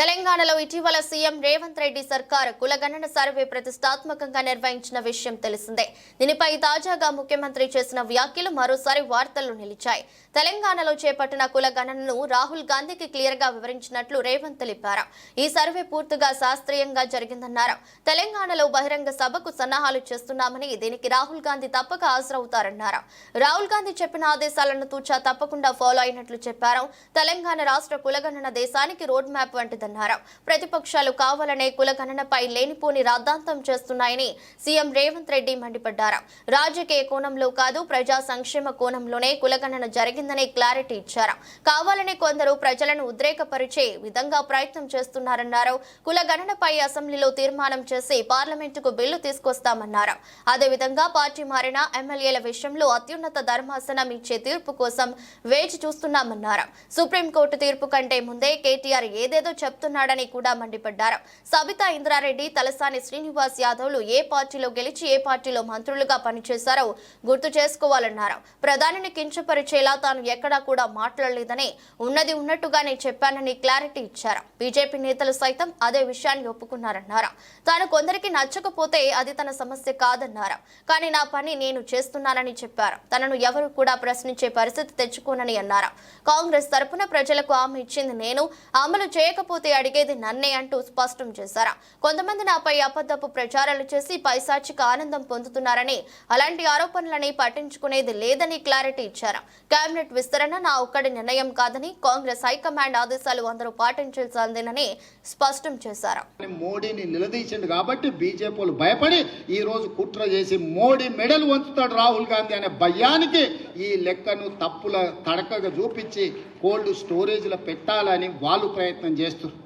తెలంగాణలో ఇటీవల సీఎం రేవంత్ రెడ్డి సర్కార్ కులగణన సర్వే ప్రతిష్టాత్మకంగా నిర్వహించిన విషయం తెలిసిందే. దీనిపై తాజాగా ముఖ్యమంత్రి చేసిన వ్యాఖ్యలు మరోసారి వార్తల్లో నిలిచాయి. తెలంగాణలో చేపట్టిన కులగణనను రాహుల్ గాంధీకి క్లియర్గా వివరించినట్లు రేవంత్ తెలిపారు. ఈ సర్వే పూర్తిగా శాస్త్రీయంగా జరిగిందన్నారు. తెలంగాణలో బహిరంగ సభకు సన్నాహాలు చేస్తున్నామని దీనికి రాహుల్ గాంధీ తప్పక హాజరవుతారన్నారు. రాహుల్ గాంధీ చెప్పిన ఆదేశాలను తూచా తప్పకుండా ఫాలో అయినట్లు చెప్పారు. తెలంగాణ రాష్ట్ర కులగణన దేశానికి రోడ్ మ్యాప్ వంటిదన్నారు ప్రతిపక్షాలు కావాలనే కులగణనపై లేనిపోని రాద్ధాంతం చేస్తున్నాయని సీఎం రేవంత్ రెడ్డి మండిపడ్డారు. రాజకీయ కోణంలో కాదు ప్రజా సంక్షేమ కోణంలోనే కులగణన జరిగిందని క్లారిటీ ఇచ్చారు. కావాలనే కొందరు ప్రజలను ఉద్రేకపరిచే విధంగా ప్రయత్నం చేస్తున్నారన్నారు. కులగణనపై అసెంబ్లీలో తీర్మానం చేసి పార్లమెంటుకు బిల్లు తీసుకొస్తామన్నారు. అదేవిధంగా పార్టీ మారిన ఎమ్మెల్యేల విషయంలో అత్యున్నత ధర్మాసనం ఇచ్చే తీర్పు కోసం వేచి చూస్తున్నామన్నారు. సుప్రీంకోర్టు తీర్పు కంటే ముందే కేటీఆర్ ఏదేదో చెప్తున్నాడని కూడా మండిపడ్డారు. సబితా ఇంద్రారెడ్డి తలసాని శ్రీనివాస్ యాదవ్లు ఏ పార్టీలో గెలిచి ఏ పార్టీలో మంత్రులుగా పనిచేశారో గుర్తు చేసుకోవాలన్నారు. ప్రధానిని కించపరిచేలా తాను ఎక్కడా కూడా మాట్లాడలేదని ఉన్నది ఉన్నట్టుగానే చెప్పానని క్లారిటీ ఇచ్చారు. బీజేపీ నేతలు సైతం అదే విషయాన్ని ఒప్పుకున్నారన్నారు. తాను కొందరికి నచ్చకపోతే అది తన సమస్య కాదన్నారు. కానీ నా పని నేను చేస్తున్నానని చెప్పారు. తనను ఎవరు కూడా ప్రశ్నించే పరిస్థితి తెచ్చుకోనని అన్నారు. కాంగ్రెస్ తరపున ప్రజలకు హామీ ఇచ్చింది నేను. అమలు చేయకపోతే అడిగేది నన్నే అంటూ స్పష్టం చేశారు? కొంతమంది నాపై అబద్ధపు ప్రచారాలు చేసి పైశాచిక ఆనందం పొందుతున్నారని అలాంటి ఆరోపణలని పట్టించుకునేది లేదని క్లారిటీ ఇచ్చారు? కేబినెట్ విస్తరణ నా ఒక్కడి నిర్ణయం కాదని కాంగ్రెస్ హైకమాండ్ ఆదేశాలు అందరూ పాటించాల్సిందేనని స్పష్టం చేశారు? మోడీని నిలదీసిండు కాబట్టి బీజేపీలు భయపడి ఈ రోజు కుట్ర చేసి మోడీ మెడల్ వంచుతాడు రాహుల్ గాంధీ అనే భయానికి ఈ లెక్కను తప్పుల తడకగా చూపించి కోల్డ్ స్టోరేజ్లో పెట్టాలని వాళ్ళు ప్రయత్నం చేస్తారు.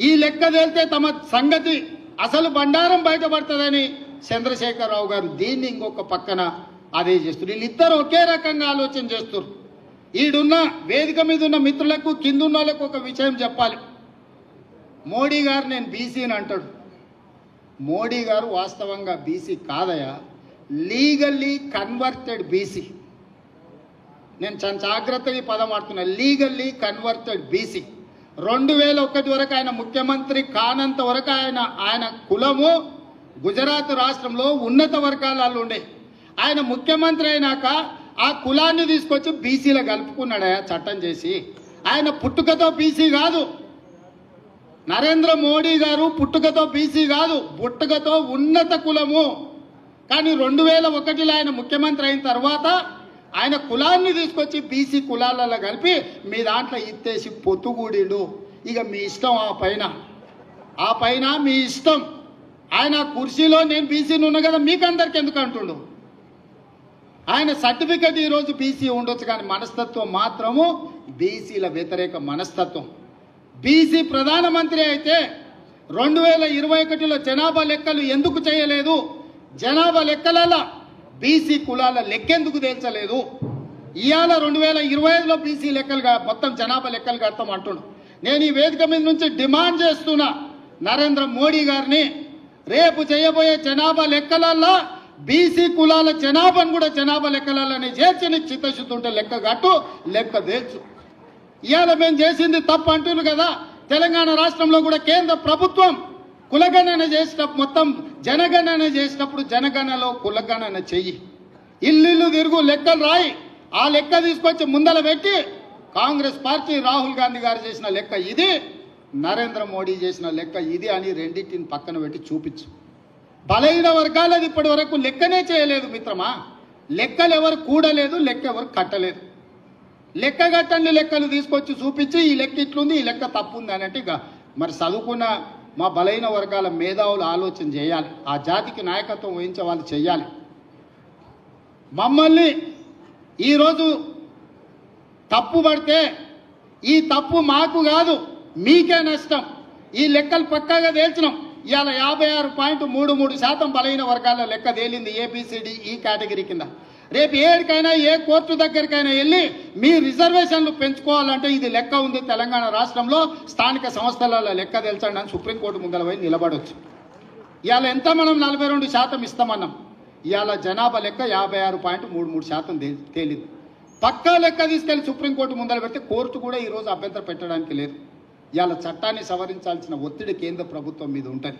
ఈ లెక్క తేలితే తమ సంగతి అసలు బండారం బయటపడుతుందని చంద్రశేఖరరావు గారు దీన్ని ఇంకొక పక్కన అదే చేస్తారు. వీళ్ళిద్దరు ఒకే రకంగా ఆలోచన చేస్తారు. ఈడున్న వేదిక మీద ఉన్న మిత్రులకు కింద ఉన్న వాళ్ళకు ఒక విషయం చెప్పాలి. మోడీ గారు నేను బీసీని అంటాడు. మోడీ గారు వాస్తవంగా బీసీ కాదయా? Legally converted BC. నేను చాలా జాగ్రత్తగా ఈ పదం వాడుతున్నా. లీగల్లీ కన్వర్టెడ్ బీసీ రెండు వేల ఒకటి వరకు ఆయన ముఖ్యమంత్రి కానంత వరకు ఆయన ఆయన కులము గుజరాత్ రాష్ట్రంలో ఉన్నత వర్గాలలో ఉండే. ఆయన ముఖ్యమంత్రి అయినాక ఆ కులాన్ని తీసుకొచ్చి బీసీలో కలుపుకున్నాడయా చట్టం చేసి. ఆయన పుట్టుకతో బీసీ కాదు. నరేంద్ర మోడీ గారు పుట్టుకతో బీసీ కాదు. పుట్టుకతో ఉన్నత కులము. కానీ రెండు వేల ఒకటిలో ఆయన ముఖ్యమంత్రి అయిన తర్వాత ఆయన కులాన్ని తీసుకొచ్చి బీసీ కులాలలో కలిపి మీ దాంట్లో ఇత్తేసి పొత్తుగూడిడు ఇక మీ ఇష్టం ఆ పైన. ఆ పైన మీ ఇష్టం. ఆయన కుర్చీలో నేను బీసీని ఉన్నా కదా మీకందరికి ఎందుకు అంటుండు? ఆయన సర్టిఫికెట్ ఈరోజు బీసీ ఉండొచ్చు కానీ మనస్తత్వం మాత్రము బీసీల వ్యతిరేక మనస్తత్వం. బీసీ ప్రధానమంత్రి అయితే రెండు వేల ఇరవై ఒకటిలో జనాభా లెక్కలు ఎందుకు చేయలేదు? జనాభా లెక్కలలో. బీసీ కులాల లెక్కెందుకు తేల్చలేదు? ఇవాళ రెండు వేల ఇరవై ఐదులో బీసీ లెక్కలుగా మొత్తం జనాభా లెక్కలు కడతాం అంటుండు. నేను ఈ వేదిక మీద నుంచి డిమాండ్ చేస్తున్నా నరేంద్ర మోడీ గారిని రేపు చేయబోయే జనాభా లెక్కలల్లో బీసీ కులాల జనాభాను కూడా జనాభా లెక్కలని చేర్చి నీకు చిత్తశుద్ధి ఉంటే లెక్క కట్టు లెక్క తేల్చు. ఇవాళ మేము చేసింది తప్పు అంటున్నారు కదా? తెలంగాణ రాష్ట్రంలో కూడా కేంద్ర ప్రభుత్వం కులగణన చేసినప్పుడు మొత్తం జనగణన చేసినప్పుడు జనగణనలో కులగణన చెయ్యి. ఇల్లు తిరుగు లెక్కలు రాయి. ఆ లెక్క తీసుకొచ్చి ముందల పెట్టి కాంగ్రెస్ పార్టీ రాహుల్ గాంధీ గారు చేసిన లెక్క ఇది నరేంద్ర మోడీ చేసిన లెక్క ఇది అని రెండింటిని పక్కన పెట్టి చూపించు. బలహీన వర్గాలది ఇప్పటి వరకు లెక్కనే చేయలేదు మిత్రమా. లెక్కలు ఎవరు కూడలేదు లెక్క ఎవరు కట్టలేదు. లెక్క కట్టండి లెక్కలు తీసుకొచ్చి చూపించి ఈ లెక్క ఇట్లుంది ఈ లెక్క తప్పు ఉంది అని అంటే ఇక మరి చదువుకున్న మా బలహీన వర్గాల మేధావులు ఆలోచన చేయాలి. ఆ జాతికి నాయకత్వం వహించే వాళ్ళు చేయాలి. మమ్మల్ని ఈరోజు తప్పు పడితే ఈ తప్పు మాకు కాదు మీకే నష్టం. ఈ లెక్కలు పక్కాగా తేల్చినాం. ఇవాళ యాభై ఆరు పాయింట్ మూడు మూడు శాతం బలహీన వర్గాల లెక్క తేలింది ఏబిసిడి ఈ కేటగిరీ కింద. రేపు ఏడికైనా ఏ కోర్టు దగ్గరికైనా వెళ్ళి మీ రిజర్వేషన్లు పెంచుకోవాలంటే ఇది లెక్క ఉంది తెలంగాణ రాష్ట్రంలో. స్థానిక సంస్థలలో లెక్క తెల్చండి అని సుప్రీంకోర్టు ముందర పోయి నిలబడవచ్చు ఇవాళ ఎంత మనం నలభై రెండు శాతం ఇస్తామన్నాం? ఇవాళ జనాభా లెక్క యాభై ఆరు పాయింట్ మూడు మూడు శాతం తే- తేలింది. పక్కా లెక్క తీసుకెళ్ళి సుప్రీంకోర్టు ముందర పెడితే కోర్టు కూడా ఈరోజు అభ్యంతరం పెట్టడానికి లేదు. ఇవాళ చట్టాన్ని సవరించాల్సిన ఒత్తిడి కేంద్ర ప్రభుత్వం మీద ఉంటుంది.